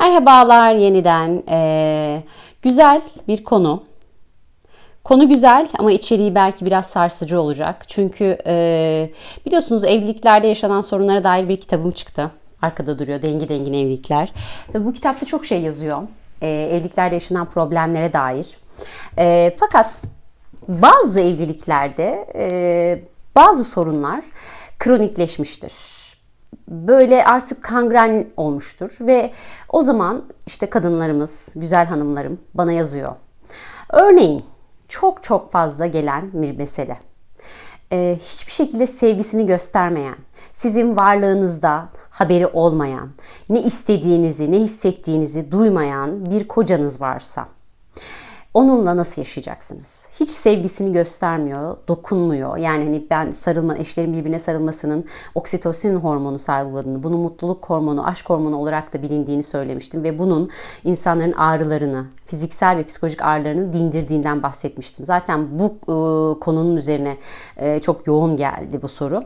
Merhabalar yeniden. Ee, güzel bir konu. Konu güzel ama içeriği belki biraz sarsıcı olacak. Çünkü e, biliyorsunuz evliliklerde yaşanan sorunlara dair bir kitabım çıktı. Arkada duruyor Dengi Dengin Evlilikler. Ve bu kitapta çok şey yazıyor. E, evliliklerde yaşanan problemlere dair. E, fakat bazı evliliklerde e, bazı sorunlar kronikleşmiştir böyle artık kangren olmuştur ve o zaman işte kadınlarımız, güzel hanımlarım bana yazıyor. Örneğin çok çok fazla gelen bir mesele. Ee, hiçbir şekilde sevgisini göstermeyen, sizin varlığınızda haberi olmayan, ne istediğinizi, ne hissettiğinizi duymayan bir kocanız varsa onunla nasıl yaşayacaksınız? Hiç sevgisini göstermiyor, dokunmuyor. Yani hani ben sarılma, eşlerin birbirine sarılmasının oksitosin hormonu salgıladığını, bunun mutluluk hormonu, aşk hormonu olarak da bilindiğini söylemiştim ve bunun insanların ağrılarını, fiziksel ve psikolojik ağrılarını dindirdiğinden bahsetmiştim. Zaten bu e, konunun üzerine e, çok yoğun geldi bu soru.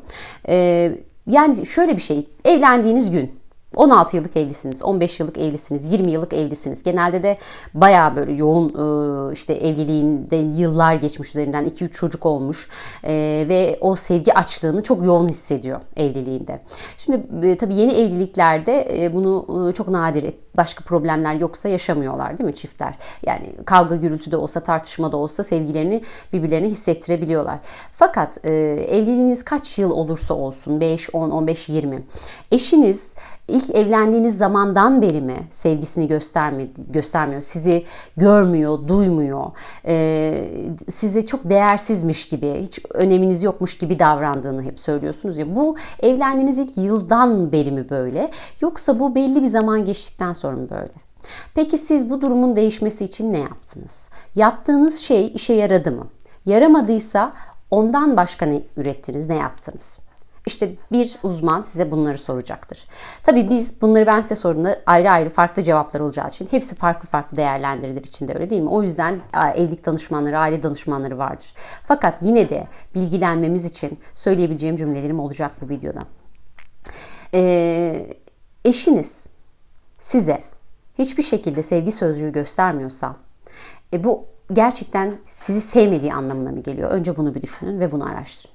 E, yani şöyle bir şey, evlendiğiniz gün 16 yıllık evlisiniz, 15 yıllık evlisiniz, 20 yıllık evlisiniz. Genelde de bayağı böyle yoğun e, işte evliliğinde yıllar geçmiş üzerinden 2-3 çocuk olmuş e, ve o sevgi açlığını çok yoğun hissediyor evliliğinde. Şimdi e, tabii yeni evliliklerde bunu çok nadir başka problemler yoksa yaşamıyorlar değil mi çiftler? Yani kavga gürültü de olsa tartışma da olsa sevgilerini birbirlerine hissettirebiliyorlar. Fakat evliliğiniz kaç yıl olursa olsun 5, 10, 15, 20 eşiniz ilk evlendiğiniz zamandan beri mi sevgisini gösterme, göstermiyor? Sizi görmüyor, duymuyor. E, size çok değersizmiş gibi, hiç öneminiz yokmuş gibi davrandığını hep söylüyorsunuz ya. Bu evlendiğiniz ilk yıldan beri mi böyle? Yoksa bu belli bir zaman geçtikten sonra mı böyle? Peki siz bu durumun değişmesi için ne yaptınız? Yaptığınız şey işe yaradı mı? Yaramadıysa ondan başka ne ürettiniz, ne yaptınız? İşte bir uzman size bunları soracaktır. Tabii biz bunları ben size sorduğumda ayrı ayrı farklı cevaplar olacağı için hepsi farklı farklı değerlendirilir içinde öyle değil mi? O yüzden evlilik danışmanları, aile danışmanları vardır. Fakat yine de bilgilenmemiz için söyleyebileceğim cümlelerim olacak bu videoda. Ee, eşiniz size hiçbir şekilde sevgi sözcüğü göstermiyorsa e, bu gerçekten sizi sevmediği anlamına mı geliyor? Önce bunu bir düşünün ve bunu araştırın.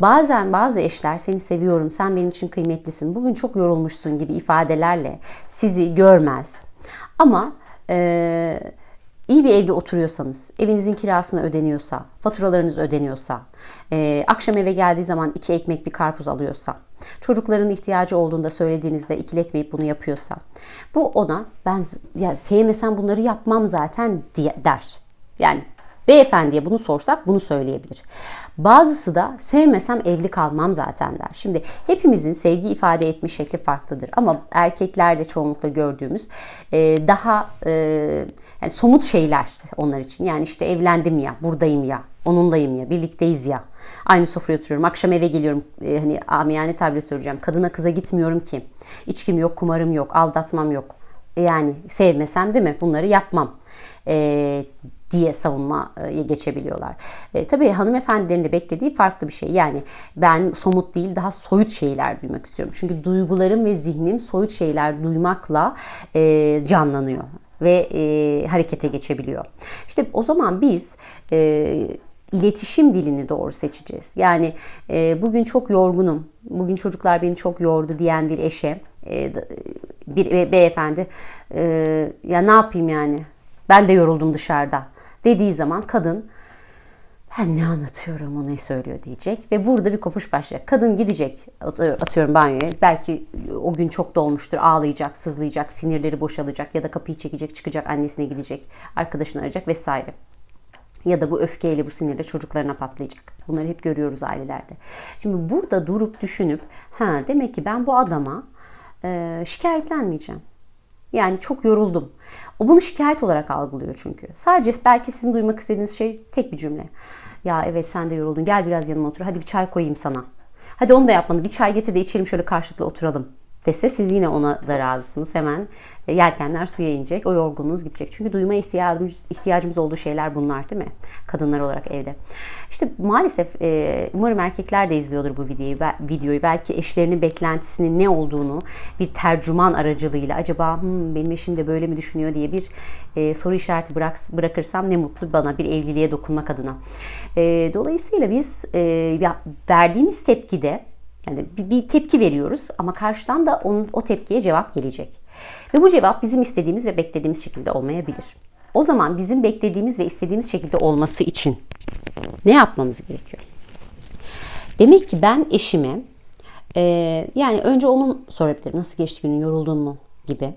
Bazen bazı eşler seni seviyorum, sen benim için kıymetlisin, bugün çok yorulmuşsun gibi ifadelerle sizi görmez. Ama e, iyi bir evde oturuyorsanız, evinizin kirasını ödeniyorsa, faturalarınız ödeniyorsa, e, akşam eve geldiği zaman iki ekmek bir karpuz alıyorsa, çocukların ihtiyacı olduğunda söylediğinizde ikiletmeyip bunu yapıyorsa, bu ona ben ya sevmesem bunları yapmam zaten diye, der. Yani Beyefendiye bunu sorsak bunu söyleyebilir. Bazısı da sevmesem evli kalmam zaten der. Şimdi hepimizin sevgi ifade etme şekli farklıdır. Ama erkeklerde çoğunlukla gördüğümüz e, daha e, yani somut şeyler onlar için. Yani işte evlendim ya, buradayım ya, onunlayım ya, birlikteyiz ya. Aynı sofraya oturuyorum, akşam eve geliyorum. E, hani amiyane tabiri söyleyeceğim. Kadına kıza gitmiyorum ki. İçkim yok, kumarım yok, aldatmam yok. Yani sevmesem değil mi? Bunları yapmam. E, diye savunmaya geçebiliyorlar. E, tabii hanımefendilerin de beklediği farklı bir şey. Yani ben somut değil daha soyut şeyler duymak istiyorum. Çünkü duygularım ve zihnim soyut şeyler duymakla e, canlanıyor ve e, harekete geçebiliyor. İşte o zaman biz e, iletişim dilini doğru seçeceğiz. Yani e, bugün çok yorgunum, bugün çocuklar beni çok yordu diyen bir eşe, e, bir beyefendi, e, ya ne yapayım yani, ben de yoruldum dışarıda dediği zaman kadın ben ne anlatıyorum o ne söylüyor diyecek ve burada bir kopuş başlayacak. Kadın gidecek atıyorum banyoya belki o gün çok dolmuştur ağlayacak, sızlayacak, sinirleri boşalacak ya da kapıyı çekecek çıkacak annesine gidecek, arkadaşını arayacak vesaire. Ya da bu öfkeyle bu sinirle çocuklarına patlayacak. Bunları hep görüyoruz ailelerde. Şimdi burada durup düşünüp ha demek ki ben bu adama e, şikayetlenmeyeceğim. Yani çok yoruldum. O bunu şikayet olarak algılıyor çünkü. Sadece belki sizin duymak istediğiniz şey tek bir cümle. Ya evet sen de yoruldun. Gel biraz yanıma otur. Hadi bir çay koyayım sana. Hadi onu da yapmanı. Bir çay getir de içelim şöyle karşılıklı oturalım dese siz yine ona da razısınız. Hemen e, yelkenler suya inecek. O yorgunluğunuz gidecek. Çünkü duyma ihtiyacımız, ihtiyacımız olduğu şeyler bunlar değil mi? Kadınlar olarak evde. İşte maalesef e, umarım erkekler de izliyordur bu videoyu. videoyu. Belki eşlerinin beklentisinin ne olduğunu bir tercüman aracılığıyla acaba hmm, benim eşim de böyle mi düşünüyor diye bir e, soru işareti bırak, bırakırsam ne mutlu bana bir evliliğe dokunmak adına. Dolayısıyla biz e, verdiğimiz tepkide yani bir, tepki veriyoruz ama karşıdan da onun, o tepkiye cevap gelecek. Ve bu cevap bizim istediğimiz ve beklediğimiz şekilde olmayabilir. O zaman bizim beklediğimiz ve istediğimiz şekilde olması için ne yapmamız gerekiyor? Demek ki ben eşime e, yani önce onun sorabilirim. Nasıl geçti günün, yoruldun mu gibi.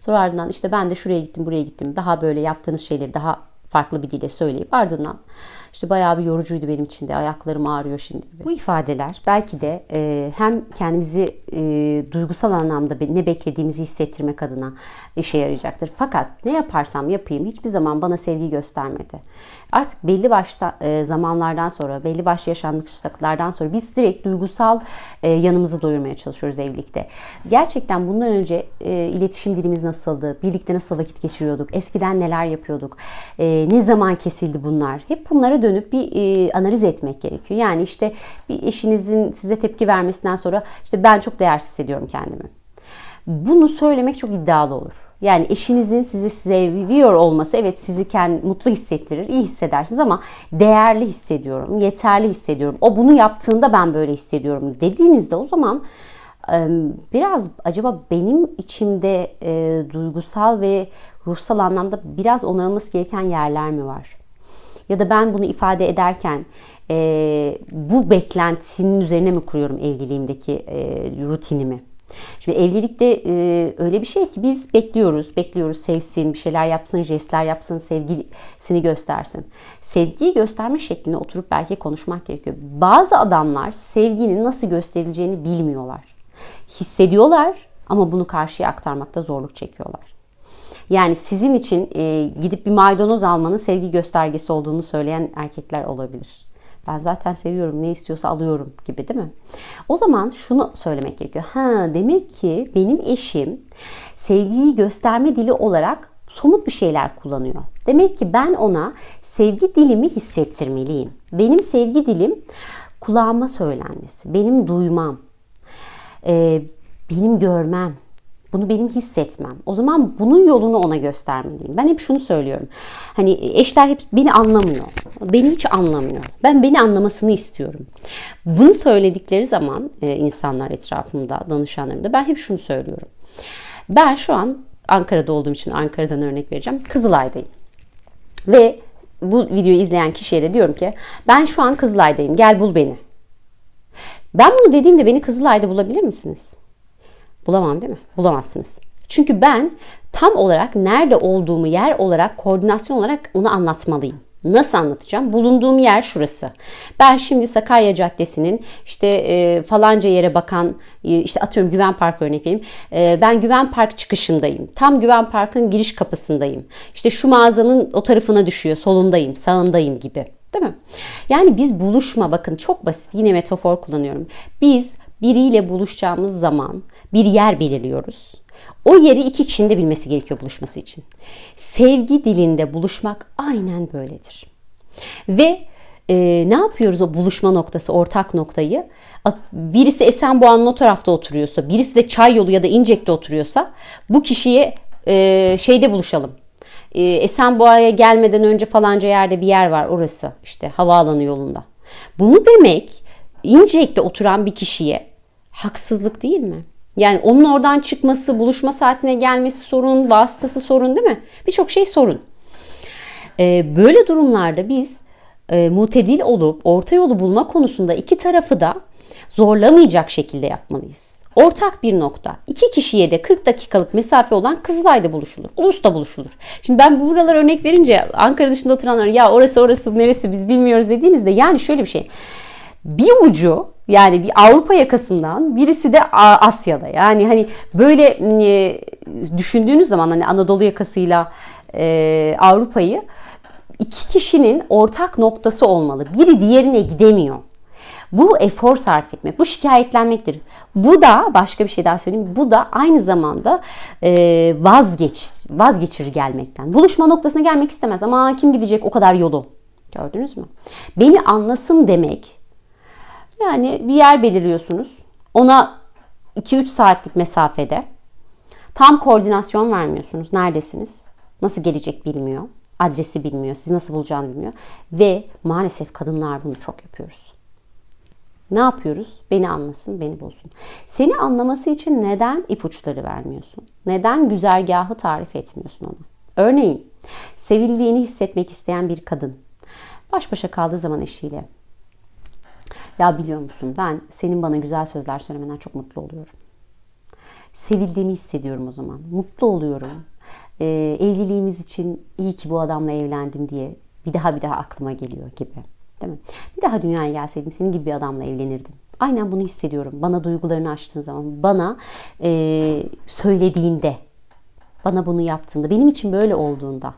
Sonra ardından işte ben de şuraya gittim, buraya gittim. Daha böyle yaptığınız şeyleri daha farklı bir dille söyleyip ardından işte bayağı bir yorucuydu benim için de ayaklarım ağrıyor şimdi. Bu ifadeler belki de e, hem kendimizi e, duygusal anlamda ne beklediğimizi hissettirmek adına işe yarayacaktır. Fakat ne yaparsam yapayım hiçbir zaman bana sevgi göstermedi. Artık belli başta e, zamanlardan sonra, belli başlı yaşanmışlıklardan sonra biz direkt duygusal e, yanımızı doyurmaya çalışıyoruz evlilikte. Gerçekten bundan önce e, iletişim dilimiz nasıldı? Birlikte nasıl vakit geçiriyorduk? Eskiden neler yapıyorduk? E, ne zaman kesildi bunlar? Hep bunlara dönüp bir e, analiz etmek gerekiyor. Yani işte bir eşinizin size tepki vermesinden sonra işte ben çok değersiz hissediyorum kendimi. Bunu söylemek çok iddialı olur. Yani eşinizin sizi seviyor olması evet sizi kendi mutlu hissettirir, iyi hissedersiniz ama değerli hissediyorum, yeterli hissediyorum. O bunu yaptığında ben böyle hissediyorum dediğinizde o zaman biraz acaba benim içimde e, duygusal ve ruhsal anlamda biraz onarılması gereken yerler mi var? Ya da ben bunu ifade ederken e, bu beklentinin üzerine mi kuruyorum evliliğimdeki e, rutinimi? Şimdi evlilikte e, öyle bir şey ki biz bekliyoruz, bekliyoruz sevsin, bir şeyler yapsın, jestler yapsın, sevgisini göstersin. Sevgiyi gösterme şeklini oturup belki konuşmak gerekiyor. Bazı adamlar sevginin nasıl gösterileceğini bilmiyorlar. Hissediyorlar ama bunu karşıya aktarmakta zorluk çekiyorlar. Yani sizin için e, gidip bir maydanoz almanın sevgi göstergesi olduğunu söyleyen erkekler olabilir. Ben zaten seviyorum ne istiyorsa alıyorum gibi değil mi? O zaman şunu söylemek gerekiyor. Ha demek ki benim eşim sevgiyi gösterme dili olarak somut bir şeyler kullanıyor. Demek ki ben ona sevgi dilimi hissettirmeliyim. Benim sevgi dilim kulağıma söylenmesi, benim duymam, benim görmem, bunu benim hissetmem. O zaman bunun yolunu ona göstermeliyim. Ben hep şunu söylüyorum. Hani eşler hep beni anlamıyor. Beni hiç anlamıyor. Ben beni anlamasını istiyorum. Bunu söyledikleri zaman e, insanlar etrafımda, danışanlarımda ben hep şunu söylüyorum. Ben şu an Ankara'da olduğum için Ankara'dan örnek vereceğim. Kızılay'dayım. Ve bu videoyu izleyen kişiye de diyorum ki ben şu an Kızılay'dayım. Gel bul beni. Ben bunu dediğimde beni Kızılay'da bulabilir misiniz? Bulamam değil mi? Bulamazsınız. Çünkü ben tam olarak nerede olduğumu yer olarak, koordinasyon olarak onu anlatmalıyım. Nasıl anlatacağım? Bulunduğum yer şurası. Ben şimdi Sakarya Caddesi'nin işte e, falanca yere bakan e, işte atıyorum Güven Park örnek vereyim. E, ben Güven Park çıkışındayım. Tam Güven Park'ın giriş kapısındayım. İşte şu mağazanın o tarafına düşüyor. Solundayım, sağındayım gibi. Değil mi? Yani biz buluşma bakın çok basit yine metafor kullanıyorum. Biz biriyle buluşacağımız zaman bir yer belirliyoruz. O yeri iki kişinin de bilmesi gerekiyor buluşması için. Sevgi dilinde buluşmak aynen böyledir. Ve e, ne yapıyoruz o buluşma noktası, ortak noktayı? Birisi Esenboğa'nın o tarafta oturuyorsa, birisi de Çay Yolu ya da İncek'te oturuyorsa bu kişiye e, şeyde buluşalım. E, Esenboğa'ya gelmeden önce falanca yerde bir yer var orası işte havaalanı yolunda. Bunu demek İncek'te oturan bir kişiye haksızlık değil mi? Yani onun oradan çıkması, buluşma saatine gelmesi sorun, vasıtası sorun değil mi? Birçok şey sorun. Ee, böyle durumlarda biz e, mutedil olup orta yolu bulma konusunda iki tarafı da zorlamayacak şekilde yapmalıyız. Ortak bir nokta. İki kişiye de 40 dakikalık mesafe olan Kızılay'da buluşulur. Ulus'ta buluşulur. Şimdi ben bu buralar örnek verince Ankara dışında oturanlar ya orası orası neresi biz bilmiyoruz dediğinizde yani şöyle bir şey. Bir ucu yani bir Avrupa yakasından birisi de Asya'da. Yani hani böyle e, düşündüğünüz zaman hani Anadolu yakasıyla e, Avrupa'yı iki kişinin ortak noktası olmalı. Biri diğerine gidemiyor. Bu efor sarf etmek, bu şikayetlenmektir. Bu da başka bir şey daha söyleyeyim. Bu da aynı zamanda e, vazgeç, vazgeçirir gelmekten. Buluşma noktasına gelmek istemez ama kim gidecek o kadar yolu. Gördünüz mü? Beni anlasın demek. Yani bir yer belirliyorsunuz. Ona 2-3 saatlik mesafede tam koordinasyon vermiyorsunuz. Neredesiniz? Nasıl gelecek bilmiyor. Adresi bilmiyor. Sizi nasıl bulacağını bilmiyor. Ve maalesef kadınlar bunu çok yapıyoruz. Ne yapıyoruz? Beni anlasın, beni bulsun. Seni anlaması için neden ipuçları vermiyorsun? Neden güzergahı tarif etmiyorsun ona? Örneğin, sevildiğini hissetmek isteyen bir kadın baş başa kaldığı zaman eşiyle ya biliyor musun ben senin bana güzel sözler söylemenden çok mutlu oluyorum. Sevildiğimi hissediyorum o zaman. Mutlu oluyorum. Ee, evliliğimiz için iyi ki bu adamla evlendim diye bir daha bir daha aklıma geliyor gibi. Değil mi? Bir daha dünyaya gelseydim senin gibi bir adamla evlenirdim. Aynen bunu hissediyorum. Bana duygularını açtığın zaman, bana e, söylediğinde, bana bunu yaptığında, benim için böyle olduğunda,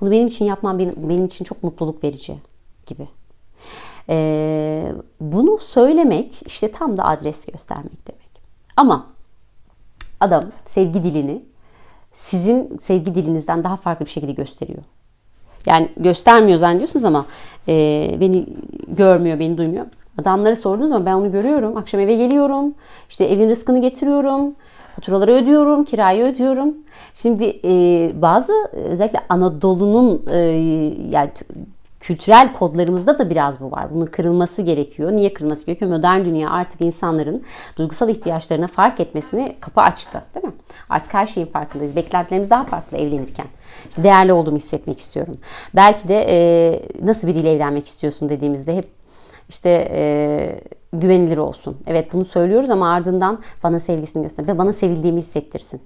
bunu benim için yapman benim, benim için çok mutluluk verici gibi. E, bunu söylemek işte tam da adres göstermek demek. Ama adam sevgi dilini sizin sevgi dilinizden daha farklı bir şekilde gösteriyor. Yani göstermiyor zannediyorsunuz ama e, beni görmüyor, beni duymuyor. Adamlara sorduğunuz zaman ben onu görüyorum. Akşam eve geliyorum. İşte evin rızkını getiriyorum. Faturaları ödüyorum, kirayı ödüyorum. Şimdi e, bazı özellikle Anadolu'nun e, yani kültürel kodlarımızda da biraz bu var. Bunun kırılması gerekiyor. Niye kırılması gerekiyor? Modern dünya artık insanların duygusal ihtiyaçlarını fark etmesini kapı açtı. Değil mi? Artık her şeyin farkındayız. Beklentilerimiz daha farklı evlenirken. İşte değerli olduğumu hissetmek istiyorum. Belki de e, nasıl biriyle evlenmek istiyorsun dediğimizde hep işte e, güvenilir olsun. Evet bunu söylüyoruz ama ardından bana sevgisini göster ve bana sevildiğimi hissettirsin.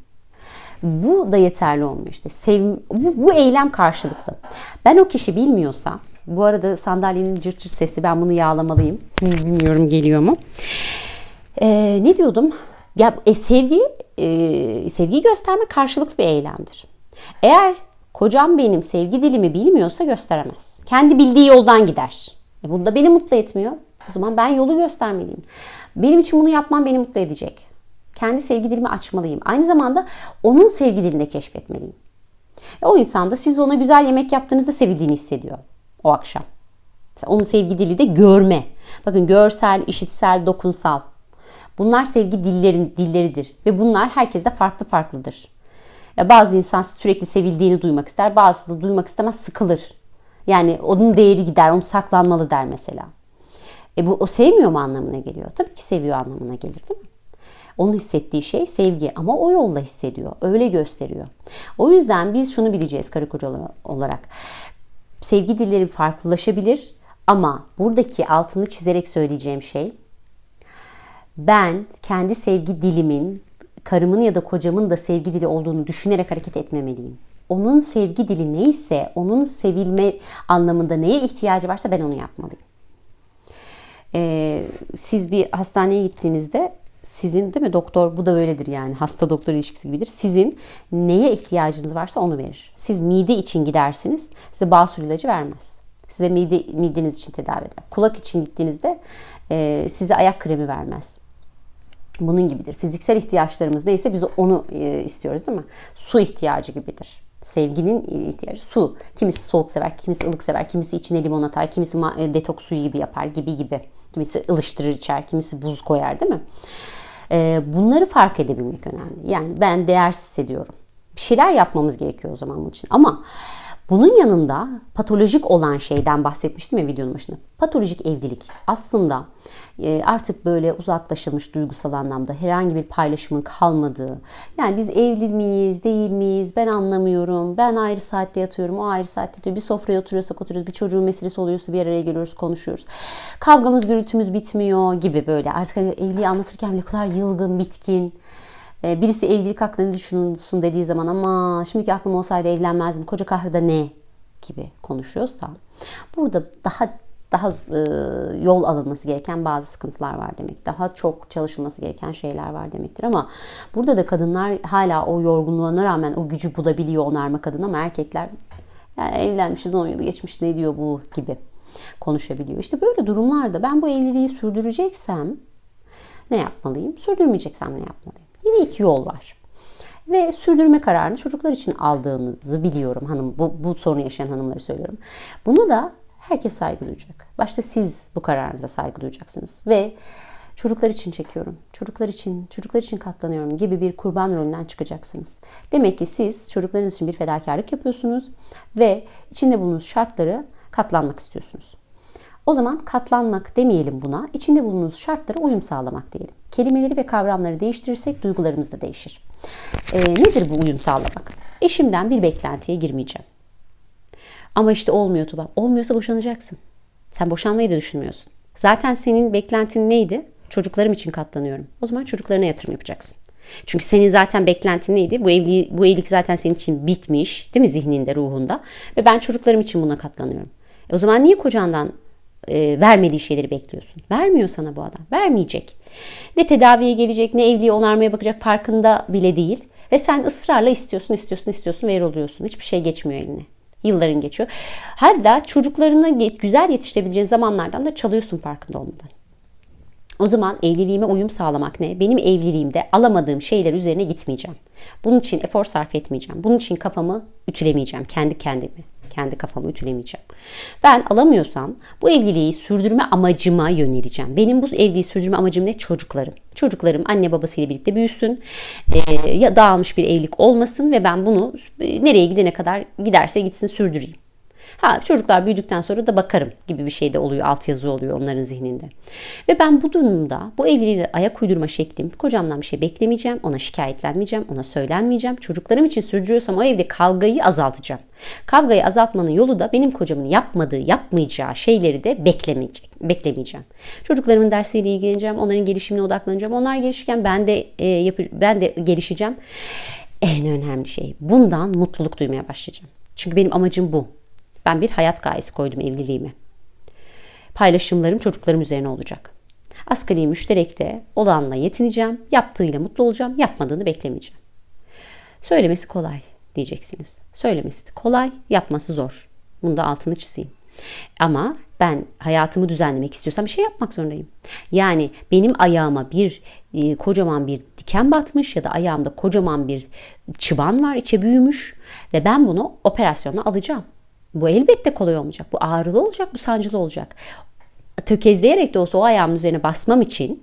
Bu da yeterli olmuyor işte. Sev, bu, bu eylem karşılıklı. Ben o kişi bilmiyorsa, bu arada sandalyenin cırt cırt sesi ben bunu yağlamalıyım. Bilmiyorum geliyor mu? Ee, ne diyordum? Ya e, sevgi e, sevgi gösterme karşılıklı bir eylemdir. Eğer kocam benim sevgi dilimi bilmiyorsa gösteremez. Kendi bildiği yoldan gider. E, bu da beni mutlu etmiyor. O zaman ben yolu göstermeliyim. Benim için bunu yapmam beni mutlu edecek. Kendi sevgi dilimi açmalıyım. Aynı zamanda onun sevgi dilini keşfetmeliyim. E, o insan da siz ona güzel yemek yaptığınızda sevildiğini hissediyor o akşam. Mesela onun sevgi dili de görme. Bakın görsel, işitsel, dokunsal. Bunlar sevgi dillerin dilleridir ve bunlar herkeste farklı farklıdır. Ya bazı insan sürekli sevildiğini duymak ister, bazısı da duymak istemez, sıkılır. Yani onun değeri gider, onu saklanmalı der mesela. E bu o sevmiyor mu anlamına geliyor? Tabii ki seviyor anlamına gelir değil mi? Onun hissettiği şey sevgi ama o yolla hissediyor. Öyle gösteriyor. O yüzden biz şunu bileceğiz karı koca olarak. Sevgi dilleri farklılaşabilir ama buradaki altını çizerek söyleyeceğim şey ben kendi sevgi dilimin karımın ya da kocamın da sevgi dili olduğunu düşünerek hareket etmemeliyim. Onun sevgi dili neyse, onun sevilme anlamında neye ihtiyacı varsa ben onu yapmalıyım. Ee, siz bir hastaneye gittiğinizde sizin değil mi doktor bu da böyledir yani hasta doktor ilişkisi gibidir. Sizin neye ihtiyacınız varsa onu verir. Siz mide için gidersiniz size basur ilacı vermez. Size mide, mideniz için tedavi eder. Kulak için gittiğinizde e, size ayak kremi vermez. Bunun gibidir. Fiziksel ihtiyaçlarımız neyse biz onu e, istiyoruz değil mi? Su ihtiyacı gibidir. Sevginin ihtiyacı su. Kimisi soğuk sever, kimisi ılık sever, kimisi içine limon atar, kimisi e, detoks suyu gibi yapar gibi gibi. Kimisi ılıştırır içer, kimisi buz koyar değil mi? E, bunları fark edebilmek önemli. Yani ben değersiz hissediyorum. Bir şeyler yapmamız gerekiyor o zaman bunun için. Ama bunun yanında patolojik olan şeyden bahsetmiştim ya videonun başında. Patolojik evlilik aslında e, artık böyle uzaklaşılmış duygusal anlamda herhangi bir paylaşımın kalmadığı. Yani biz evli miyiz, değil miyiz, ben anlamıyorum, ben ayrı saatte yatıyorum, o ayrı saatte yatıyor. Bir sofraya oturuyorsak oturuyoruz, bir çocuğun meselesi oluyorsa bir araya geliyoruz, konuşuyoruz. Kavgamız, gürültümüz bitmiyor gibi böyle. Artık hani evliliği anlatırken ne kadar yılgın, bitkin, birisi evlilik hakkında düşünsün dediği zaman ama şimdiki aklım olsaydı evlenmezdim. Koca kahrı ne? gibi konuşuyorsa burada daha daha e, yol alınması gereken bazı sıkıntılar var demek. Daha çok çalışılması gereken şeyler var demektir ama burada da kadınlar hala o yorgunluğuna rağmen o gücü bulabiliyor onarmak adına ama erkekler yani evlenmişiz 10 yılı geçmiş ne diyor bu gibi. konuşabiliyor. İşte böyle durumlarda ben bu evliliği sürdüreceksem ne yapmalıyım? Sürdürmeyeceksem ne yapmalıyım? Yine iki yol var. Ve sürdürme kararını çocuklar için aldığınızı biliyorum hanım. Bu, bu sorunu yaşayan hanımları söylüyorum. Bunu da herkes saygı duyacak. Başta siz bu kararınıza saygı duyacaksınız. Ve çocuklar için çekiyorum, çocuklar için, çocuklar için katlanıyorum gibi bir kurban rolünden çıkacaksınız. Demek ki siz çocuklarınız için bir fedakarlık yapıyorsunuz ve içinde bulunduğunuz şartları katlanmak istiyorsunuz. O zaman katlanmak demeyelim buna, içinde bulunduğunuz şartlara uyum sağlamak diyelim. Kelimeleri ve kavramları değiştirirsek duygularımız da değişir. Ee, nedir bu uyum sağlamak? Eşimden bir beklentiye girmeyeceğim. Ama işte olmuyor Tuba. Olmuyorsa boşanacaksın. Sen boşanmayı da düşünmüyorsun. Zaten senin beklentin neydi? Çocuklarım için katlanıyorum. O zaman çocuklarına yatırım yapacaksın. Çünkü senin zaten beklentin neydi? Bu evli, bu evlilik zaten senin için bitmiş, değil mi zihninde, ruhunda? Ve ben çocuklarım için buna katlanıyorum. E o zaman niye kocandan e, vermediği şeyleri bekliyorsun? Vermiyor sana bu adam. Vermeyecek. Ne tedaviye gelecek, ne evliliği onarmaya bakacak farkında bile değil. Ve sen ısrarla istiyorsun, istiyorsun, istiyorsun ve oluyorsun. Hiçbir şey geçmiyor eline. Yılların geçiyor. Hatta çocuklarını güzel yetiştirebileceğin zamanlardan da çalıyorsun farkında olmadan. O zaman evliliğime uyum sağlamak ne? Benim evliliğimde alamadığım şeyler üzerine gitmeyeceğim. Bunun için efor sarf etmeyeceğim. Bunun için kafamı ütülemeyeceğim. Kendi kendimi. Kendi kafamı ütülemeyeceğim. Ben alamıyorsam bu evliliği sürdürme amacıma yöneleceğim. Benim bu evliliği sürdürme amacım ne? Çocuklarım. Çocuklarım anne babasıyla birlikte büyüsün. E, ya dağılmış bir evlilik olmasın ve ben bunu e, nereye gidene kadar giderse gitsin sürdüreyim. Ha çocuklar büyüdükten sonra da bakarım gibi bir şey de oluyor. Altyazı oluyor onların zihninde. Ve ben bu durumda bu evliliğe ayak uydurma şeklim kocamdan bir şey beklemeyeceğim. Ona şikayetlenmeyeceğim. Ona söylenmeyeceğim. Çocuklarım için sürdürüyorsam o evde kavgayı azaltacağım. Kavgayı azaltmanın yolu da benim kocamın yapmadığı, yapmayacağı şeyleri de beklemeyecek, beklemeyeceğim. Çocuklarımın dersiyle ilgileneceğim. Onların gelişimine odaklanacağım. Onlar gelişirken ben de e, yapı, ben de gelişeceğim. En önemli şey bundan mutluluk duymaya başlayacağım. Çünkü benim amacım bu. Ben bir hayat gayesi koydum evliliğime. Paylaşımlarım çocuklarım üzerine olacak. Asgari müşterekte olanla yetineceğim. Yaptığıyla mutlu olacağım. Yapmadığını beklemeyeceğim. Söylemesi kolay diyeceksiniz. Söylemesi kolay, yapması zor. Bunu da altını çizeyim. Ama ben hayatımı düzenlemek istiyorsam bir şey yapmak zorundayım. Yani benim ayağıma bir e, kocaman bir diken batmış ya da ayağımda kocaman bir çıban var, içe büyümüş ve ben bunu operasyona alacağım. Bu elbette kolay olmayacak. Bu ağrılı olacak, bu sancılı olacak. Tökezleyerek de olsa o ayağımın üzerine basmam için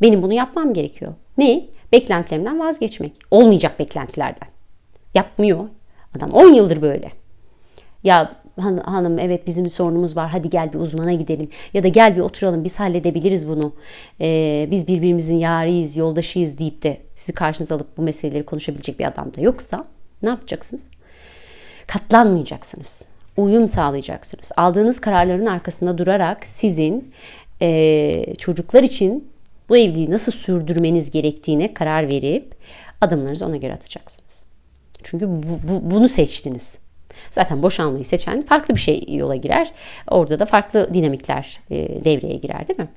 benim bunu yapmam gerekiyor. Ne? Beklentilerimden vazgeçmek. Olmayacak beklentilerden. Yapmıyor. Adam 10 yıldır böyle. Ya han, hanım evet bizim bir sorunumuz var hadi gel bir uzmana gidelim ya da gel bir oturalım biz halledebiliriz bunu ee, biz birbirimizin yarıyız yoldaşıyız deyip de sizi karşınıza alıp bu meseleleri konuşabilecek bir adam da yoksa ne yapacaksınız? Katlanmayacaksınız uyum sağlayacaksınız. Aldığınız kararların arkasında durarak sizin e, çocuklar için bu evliliği nasıl sürdürmeniz gerektiğine karar verip adımlarınızı ona göre atacaksınız. Çünkü bu, bu, bunu seçtiniz. Zaten boşanmayı seçen farklı bir şey yola girer. Orada da farklı dinamikler e, devreye girer değil mi?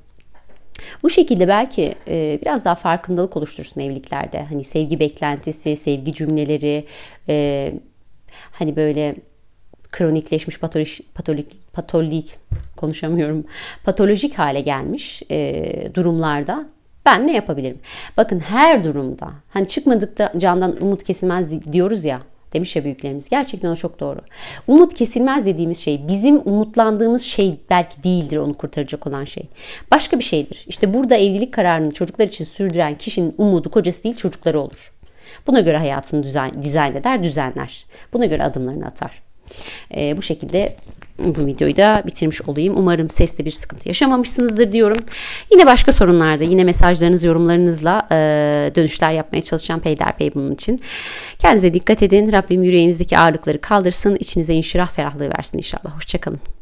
Bu şekilde belki e, biraz daha farkındalık oluştursun evliliklerde. Hani sevgi beklentisi, sevgi cümleleri, e, hani böyle kronikleşmiş patolojik, patolojik, patolojik konuşamıyorum patolojik hale gelmiş e, durumlarda ben ne yapabilirim? Bakın her durumda hani çıkmadıkta candan umut kesilmez diyoruz ya demiş ya büyüklerimiz. Gerçekten o çok doğru. Umut kesilmez dediğimiz şey bizim umutlandığımız şey belki değildir onu kurtaracak olan şey. Başka bir şeydir. İşte burada evlilik kararını çocuklar için sürdüren kişinin umudu kocası değil çocukları olur. Buna göre hayatını dizayn, dizayn eder, düzenler. Buna göre adımlarını atar. E, bu şekilde bu videoyu da bitirmiş olayım. Umarım seste bir sıkıntı yaşamamışsınızdır diyorum. Yine başka sorunlarda yine mesajlarınız, yorumlarınızla e, dönüşler yapmaya çalışacağım peyderpey bunun için. Kendinize dikkat edin. Rabbim yüreğinizdeki ağırlıkları kaldırsın. içinize inşirah ferahlığı versin inşallah. Hoşçakalın.